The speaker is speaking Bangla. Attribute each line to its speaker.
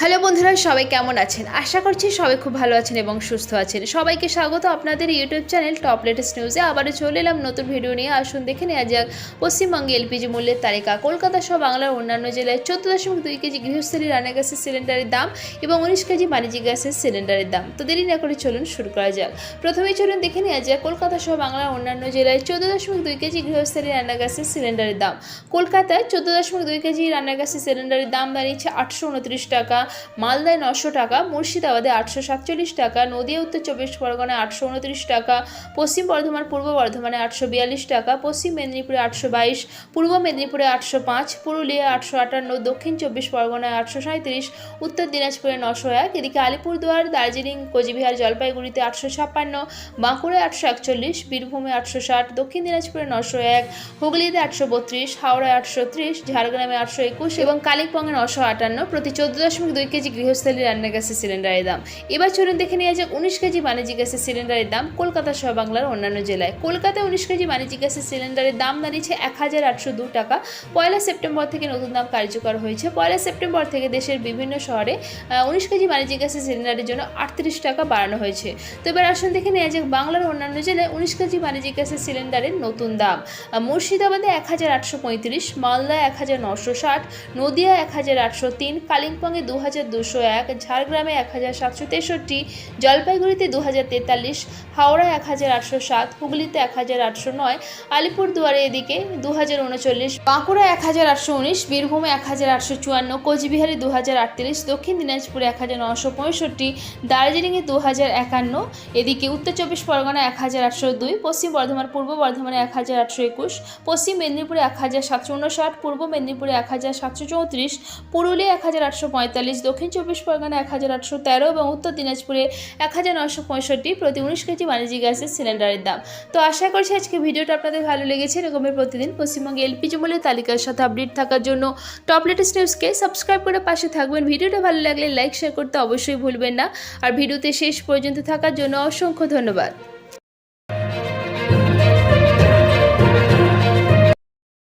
Speaker 1: হ্যালো বন্ধুরা, সবাই কেমন আছেন? আশা করছি সবাই খুব ভালো আছেন এবং সুস্থ আছেন। সবাইকে স্বাগত আপনাদের ইউটিউব চ্যানেল টপ লেটেস্ট নিউজে আবারও চলে এলাম নতুন ভিডিও নিয়ে। আসুন, দেখে নেওয়া যাক পশ্চিমবঙ্গে এলপিজি মূল্যের তালিকা। কলকাতা সহ বাংলার অন্যান্য জেলায় চোদ্দ দশমিক দুই কেজি গৃহস্থলী রান্না গ্যাসের সিলিন্ডারের দাম এবং উনিশ কেজি বাণিজ্যিক গ্যাসের সিলিন্ডারের দাম। তো দেরি না করে চলুন শুরু করা যাক। প্রথমেই চলুন দেখে নেওয়া যাক কলকাতা সহ বাংলার অন্যান্য জেলায় চোদ্দ দশমিক দুই কেজি গৃহস্থলী রান্না গ্যাসের সিলিন্ডারের দাম। কলকাতায় চোদ্দ দশমিক দুই কেজি রান্না গ্যাসের সিলিন্ডারের দাম দাঁড়িয়েছে আটশো উনত্রিশ টাকা। মালদায় নশো টাকা, মুর্শিদাবাদে আটশো সাতচল্লিশ টাকা, নদিয়া, উত্তর চব্বিশ পরগনায় আটশো উনত্রিশ টাকা, পশ্চিম বর্ধমান, পূর্ব বর্ধমানে আটশো বিয়াল্লিশ টাকা, পশ্চিম মেদিনীপুরে আটশো বাইশ, পূর্ব মেদিনীপুরে আটশো পাঁচ, পুরুলিয়া আটশো আটান্ন, দক্ষিণ চব্বিশ পরগনায় আটশো সাঁত্রিশ উত্তর দিনাজপুরে নশো এক, এদিকে আলিপুরদুয়ার, দার্জিলিং, কোচবিহার, জলপাইগুড়িতে আটশো ছাপ্পান্ন, বাঁকুড়ায় আটশো একচল্লিশ, বীরভূমে আটশো ষাট, দক্ষিণ দিনাজপুরে নশো এক, হুগলিতে আটশো বত্রিশ, হাওড়ায় আটশো ত্রিশ, ঝাড়গ্রামে আটশো একুশ এবং কালিম্পংয়ে নশো আটান্ন প্রতি চোদ্দ দশমিক দুই কেজি গৃহস্থলী রান্না গ্যাসের সিলিন্ডারের দাম। এবার চলুন দেখে নেওয়া যাক উনিশ কেজি বাণিজ্যিক গ্যাসের সিলিন্ডারের দাম কলকাতা সহ বাংলার অন্যান্য জেলায়। কলকাতায় উনিশ কেজি বাণিজ্যিক গ্যাসের সিলিন্ডারের দাম দাঁড়িয়েছে এক হাজার আটশো দু টাকা। পয়লা সেপ্টেম্বর থেকে নতুন দাম কার্যকর হয়েছে। পয়লা সেপ্টেম্বর থেকে দেশের বিভিন্ন শহরে উনিশ কেজি বাণিজ্যিক গ্যাসের সিলিন্ডারের জন্য আটত্রিশ টাকা বাড়ানো হয়েছে। তো এবার আসুন দেখে নেওয়া যাক বাংলার অন্যান্য জেলায় উনিশ কেজি বাণিজ্যিক গ্যাসের সিলিন্ডারের নতুন দাম। মুর্শিদাবাদে এক হাজার আটশো পঁয়ত্রিশ মালদা এক হাজার নশো ষাট নদিয়া এক হাজার আটশো তিন, কালিম্পংয়ে দু হাজার হাজার দুশো এক, ঝাড়গ্রামে এক হাজার সাতশো তেষট্টি, জলপাইগুড়িতে দু হাজার তেতাল্লিশ হাওড়া এক হাজার আটশো সাত, হুগলিতে এক হাজার আটশো নয়, আলিপুরদুয়ারে এদিকে দু হাজার উনচল্লিশ বাঁকুড়া এক হাজার আটশো উনিশ, বীরভূমে এক হাজার আটশো চুয়ান্ন, কোচবিহারে দু হাজার আটত্রিশ দক্ষিণ দিনাজপুরে এক হাজার নশো পঁয়ষট্টি, দার্জিলিংয়ে দু হাজার একান্ন, এদিকে উত্তর চব্বিশ পরগনা এক হাজার আটশো দুই, পশ্চিম বর্ধমান, পূর্ব বর্ধমানে এক হাজার আটশো একুশ, পশ্চিম মেদিনীপুরে এক হাজার সাতশো উনষাট, পূর্ব মেদিনীপুরে এক হাজার সাতশো চৌত্রিশ পুরুলিয়া এক হাজার আটশো পঁয়তাল্লিশ দক্ষিণ চব্বিশ পরগনা এক হাজার আটশো তেরো এবং উত্তর দিনাজপুরে এক হাজার নশো পঁয়ষট্টি প্রতি উনিশ কেজি বাণিজ্যিক গ্যাসের সিলিন্ডারের দাম। তো আশা করছি আজকে ভিডিওটা আপনাদের ভালো লেগেছে। এরকমের প্রতিদিন পশ্চিমবঙ্গে এলপিজি মূল্যের তালিকার সাথে আপডেট থাকার জন্য টপ লেটেস্ট নিউজকে সাবস্ক্রাইব করে পাশে থাকবেন। ভিডিওটা ভালো লাগলে লাইক, শেয়ার করতে অবশ্যই ভুলবেন না। আর ভিডিওতে শেষ পর্যন্ত থাকার জন্য অসংখ্য ধন্যবাদ।